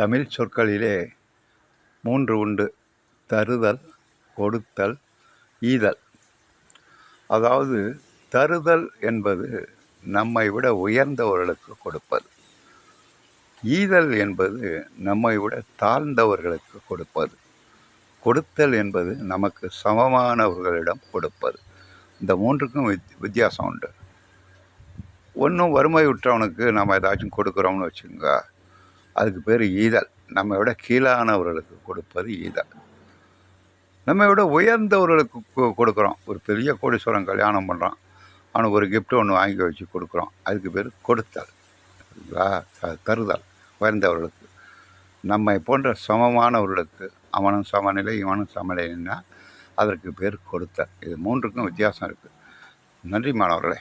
தமிழ் சொற்களிலே மூன்று உண்டு. தருதல் கொடுத்தல் ஈதல். அதாவது தருதல் என்பது நம்மை விட உயர்ந்தவர்களுக்கு கொடுப்பது. ஈதல் என்பது நம்மை விட தாழ்ந்தவர்களுக்கு கொடுப்பது. கொடுத்தல் என்பது நமக்கு சமமானவர்களிடம் கொடுப்பது. இந்த மூன்றுக்கும் வித் வித்தியாசம் உண்டு. ஒன்றும் வறுமை உற்றவனுக்கு நம்ம ஏதாச்சும் கொடுக்குறோம்னு வச்சுக்கோங்க. அதுக்கு பேர் ஈதல். நம்மை விட கீழானவர்களுக்கு கொடுப்பது ஈதல். நம்மை விட உயர்ந்தவர்களுக்கு கொ- கொடுக்குறோம். ஒரு பெரிய கோடீஸ்வரன் கல்யாணம் பண்ணுறோம் அவனுக்கு ஒரு கிஃப்ட் ஒன்று வாங்கி வச்சு கொடுக்குறோம். அதுக்கு பேர் கொடுத்தல். த- தருதல். உயர்ந்தவர்களுக்கு. நம்மை போன்ற சமமானவர்களுக்கு அவனும் சமநிலை இவனும் சமநிலைன்னா அதற்கு பேர் கொடுத்தல். இது மூன்றுக்கும் வித்தியாசம் இருக்குது நன்றி மாணவர்களே.